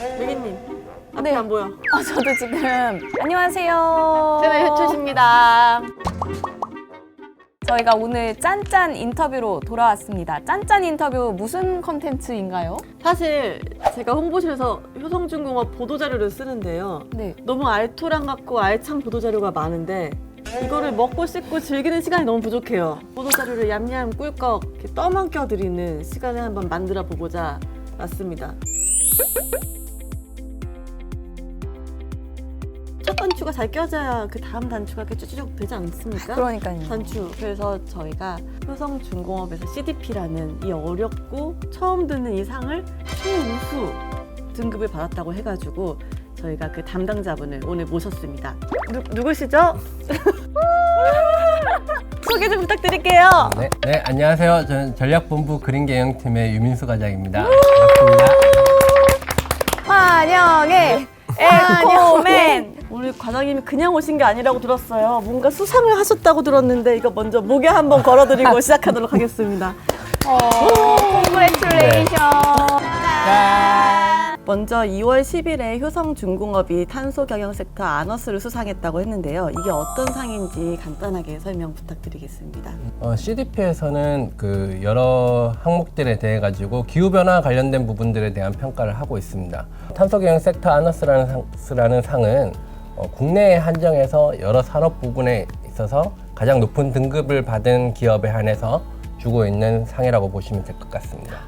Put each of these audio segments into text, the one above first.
유기님 앞에 네. 안 보여. 아, 저도 지금 안녕하세요. 채널 효초십니다. 저희가 오늘 짠짠 인터뷰로 돌아왔습니다. 짠짠 인터뷰 무슨 컨텐츠인가요? 사실 제가 홍보실에서 효성중공업 보도자료를 쓰는데요. 네. 너무 알토란 같고 알찬 보도자료가 많은데 이거를 먹고 씻고 즐기는 시간이 너무 부족해요. 보도자료를 얌얌 꿀꺽 이렇게 떠먹여 드리는 시간을 한번 만들어 보고자 왔습니다. 단추가 잘 껴져야 그 다음 단추가 이렇게 쭈쭈쭉 되지 않습니까? 그러니까요. 단추. 그래서 저희가 효성중공업에서 CDP라는 이 어렵고 처음 듣는 이 상을 최우수 등급을 받았다고 해가지고 저희가 그 담당자분을 오늘 모셨습니다. 누, 누구시죠? 소개 좀 부탁드릴게요. 네, 네, 안녕하세요. 저는 전략본부 그린경영팀의 유민수 과장입니다. 반갑습니다. 환영해 에코맨! 오늘 과장님이 그냥 오신 게 아니라고 들었어요. 뭔가 수상을 하셨다고 들었는데 이거 먼저 목에 한번 걸어드리고 시작하도록 하겠습니다. 어, 콩그레츄레이션. 먼저 2월 10일에 효성중공업이 탄소경영 섹터 아너스를 수상했다고 했는데요. 이게 어떤 상인지 간단하게 설명 부탁드리겠습니다. 어, CDP에서는 그 여러 항목들에 대해 가지고 기후 변화 관련된 부분들에 대한 평가를 하고 있습니다. 탄소 경영 섹터 아너스라는 상, 스라는 상은 어, 국내에 한정해서 여러 산업 부분에 있어서 가장 높은 등급을 받은 기업에 한해서 주고 있는 상이라고 보시면 될 것 같습니다.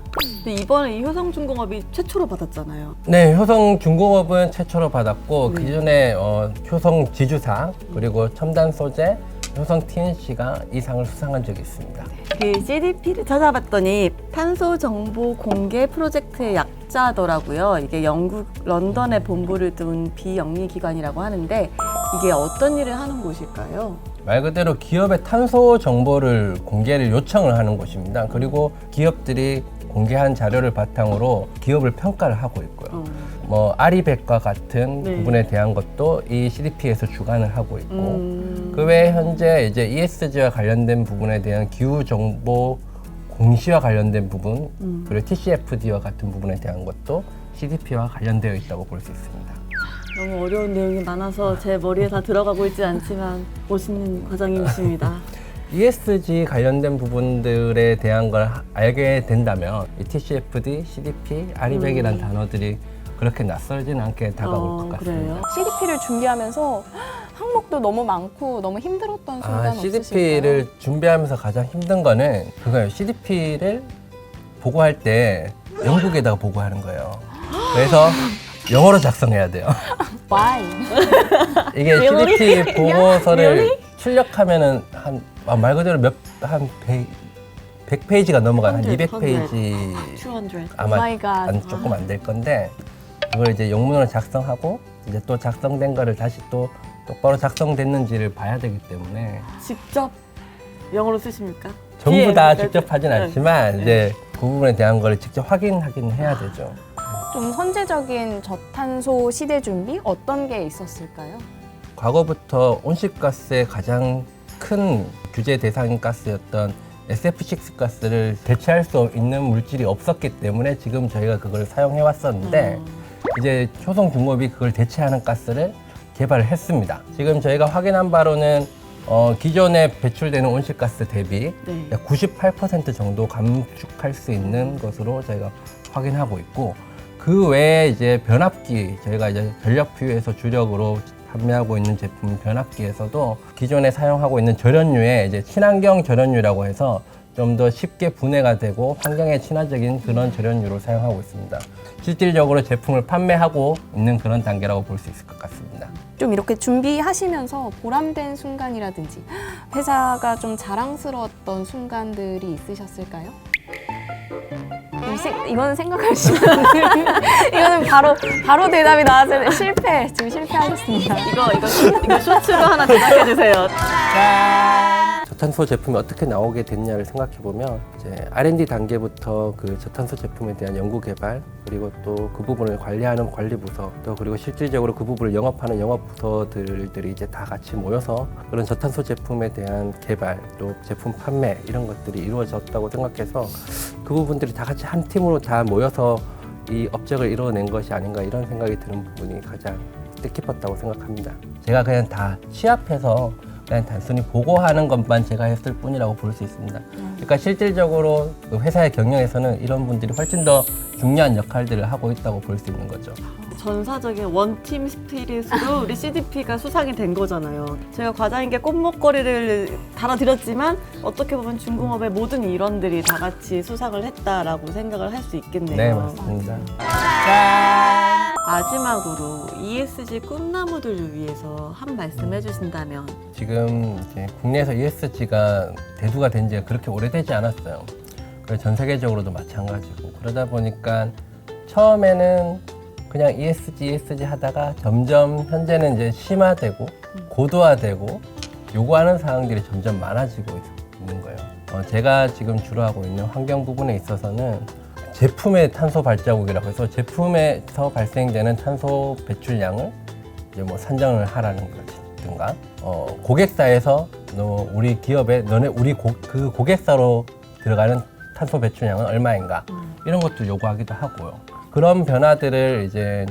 근데 이번에 이 효성중공업이 최초로 받았잖아요. 네, 효성 중공업은 최초로 받았고 네. 그전에 어, 효성 지주상 그리고 첨단 소재 효성 TNC가 이 상을 수상한 적이 있습니다. 그 CDP를 찾아봤더니 탄소 정보 공개 프로젝트의 약자더라고요. 이게 영국 런던에 본부를 둔 비영리 기관이라고 하는데 이게 어떤 일을 하는 곳일까요? 말 그대로 기업의 탄소 정보를 공개를 요청을 하는 곳입니다. 그리고 기업들이 공개한 자료를 바탕으로 기업을 평가를 하고 있고요. 어. 뭐 아리백과 같은 네. 부분에 대한 것도 이 CDP에서 주관을 하고 있고 음. 그 외에 현재 이제 ESG와 관련된 부분에 대한 기후 정보 공시와 관련된 부분 음. 그리고 TCFD와 같은 부분에 대한 것도 CDP와 관련되어 있다고 볼 수 있습니다. 너무 어려운 내용이 많아서 제 머리에 다 들어가고 있지 않지만 멋있는 과장님이십니다. ESG 관련된 부분들에 대한 걸 하- 알게 된다면 이 TCFD, CDP, 아리백이라는 단어들이 그렇게 낯설지는 않게 다가올 음. 어, 것 같습니다. 그래요? CDP를 준비하면서 항목도 너무 많고 너무 힘들었던 순간 아, 없으실까요? CDP를 준비하면서 가장 힘든 거는 그거예요. CDP를 보고할 때 영국에다가 보고하는 거예요. 그래서 영어로 작성해야 돼요. Why? 이게? CDP 보고서를? 출력하면은 한말 그대로 몇한 100, 100페이지가 넘어가는 한 100, 200페이지 200. 아마 Oh my God. 안, 조금 안 될 건데 그걸 이제 영문으로 작성하고 이제 또 작성된 거를 다시 또 똑바로 작성됐는지를 봐야 되기 때문에 직접 영어로 쓰십니까? 전부 뒤에 다 네, 직접 하진 네. 않지만 네. 이제 그 부분에 대한 거를 직접 확인하긴 해야 되죠. 좀 선제적인 저탄소 시대 준비 어떤 게 있었을까요? 과거부터 온실가스의 가장 큰 규제 대상 가스였던 SF6 가스를 대체할 수 있는 물질이 없었기 때문에 지금 저희가 그걸 사용해 왔었는데 음. 이제 효성중업이 그걸 대체하는 가스를 개발을 했습니다. 지금 저희가 확인한 바로는 어, 기존에 배출되는 온실가스 대비 네. 약98% 정도 감축할 수 있는 것으로 저희가 확인하고 있고 그 외에 이제 변압기 저희가 이제 전력퓨에서 주력으로 판매하고 있는 제품 변압기에서도 기존에 사용하고 있는 절연유에 이제 친환경 절연유라고 해서 좀 더 쉽게 분해가 되고 환경에 친화적인 그런 절연유를 사용하고 있습니다. 실질적으로 제품을 판매하고 있는 그런 단계라고 볼 수 있을 것 같습니다. 좀 이렇게 준비하시면서 보람된 순간이라든지 회사가 좀 자랑스러웠던 순간들이 있으셨을까요? 좀 생- 이거는 안 돼요. 이거는 바로 바로 대답이 나왔어요. 실패 지금 실패하셨습니다. 이거 이거 쇼- 이거 쇼츠로 하나 제작해 주세요. 저탄소 제품이 어떻게 나오게 됐냐를 생각해 보면 이제 R&D 단계부터 그 저탄소 제품에 대한 연구 개발 그리고 또 그 부분을 관리하는 관리 부서 또 그리고 실질적으로 그 부분을 영업하는 영업 부서들들이 이제 다 같이 모여서 그런 저탄소 제품에 대한 개발 또 제품 판매 이런 것들이 이루어졌다고 생각해서 그 부분들이 다 같이 한 팀으로 다 모여서 이 업적을 이뤄낸 것이 아닌가 이런 생각이 드는 부분이 가장 뜻깊었다고 생각합니다. 제가 그냥 다 취합해서 그냥 단순히 보고하는 것만 제가 했을 뿐이라고 볼 수 있습니다. 그러니까 실질적으로 그 회사의 경영에서는 이런 분들이 훨씬 더 중요한 역할들을 하고 있다고 볼 수 있는 거죠. 전사적인 원팀 스피릿으로 우리 CDP가 수상이 된 거잖아요. 제가 과장님께 꽃목걸이를 달아드렸지만 어떻게 보면 중공업의 모든 일원들이 다 같이 수상을 했다라고 생각을 할 수 있겠네요. 네, 맞습니다. 마지막으로 ESG 꿈나무들을 위해서 한 말씀 해주신다면 지금 이제 국내에서 ESG가 대두가 된 지가 그렇게 오래되지 않았어요. 그래서 전 세계적으로도 마찬가지고 그러다 보니까 처음에는 그냥 ESG, ESG 하다가 점점 현재는 이제 심화되고 고도화되고 요구하는 사항들이 점점 많아지고 있- 있는 거예요. 어, 제가 지금 주로 하고 있는 환경 부분에 있어서는 제품의 탄소 발자국이라고 해서 제품에서 발생되는 탄소 배출량을 이제 뭐 산정을 하라는 것이든가 어, 고객사에서 너 우리 기업에 너네 우리 고, 그 고객사로 들어가는 탄소 배출량은 얼마인가 이런 것도 요구하기도 하고요. 그런 변화들을 이제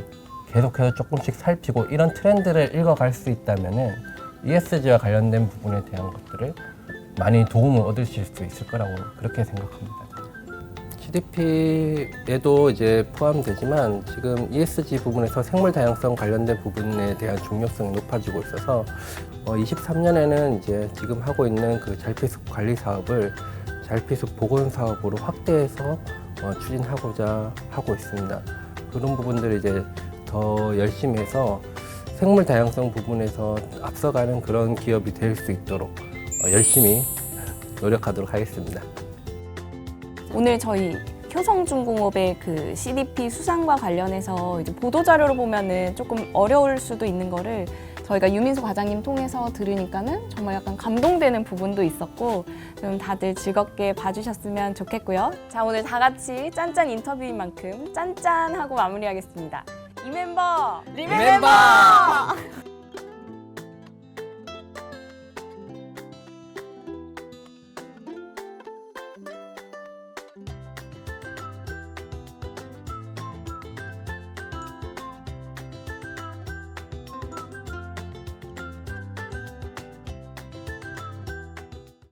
계속해서 조금씩 살피고 이런 트렌드를 읽어갈 수 있다면은 ESG와 관련된 부분에 대한 것들을 많이 도움을 얻으실 수 있을 거라고 그렇게 생각합니다. CDP에도 이제 포함되지만 지금 ESG 부분에서 생물 다양성 관련된 부분에 대한 중요성이 높아지고 있어서 어, 23년에는 이제 지금 하고 있는 그 잘피숲 관리 사업을 잘피숲 복원 사업으로 확대해서 어, 추진하고자 하고 있습니다. 그런 부분들을 이제 더 열심히 해서 생물 다양성 부분에서 앞서가는 그런 기업이 될 수 있도록 어, 열심히 노력하도록 하겠습니다. 오늘 저희 효성중공업의 그 CDP 수상과 관련해서 이제 보도 자료로 보면은 조금 어려울 수도 있는 거를 저희가 유민수 과장님 통해서 들으니까는 정말 약간 감동되는 부분도 있었고 좀 다들 즐겁게 봐주셨으면 좋겠고요. 자 오늘 다 같이 짠짠 인터뷰인 만큼 짠짠하고 마무리하겠습니다. 이 멤버 리멤버!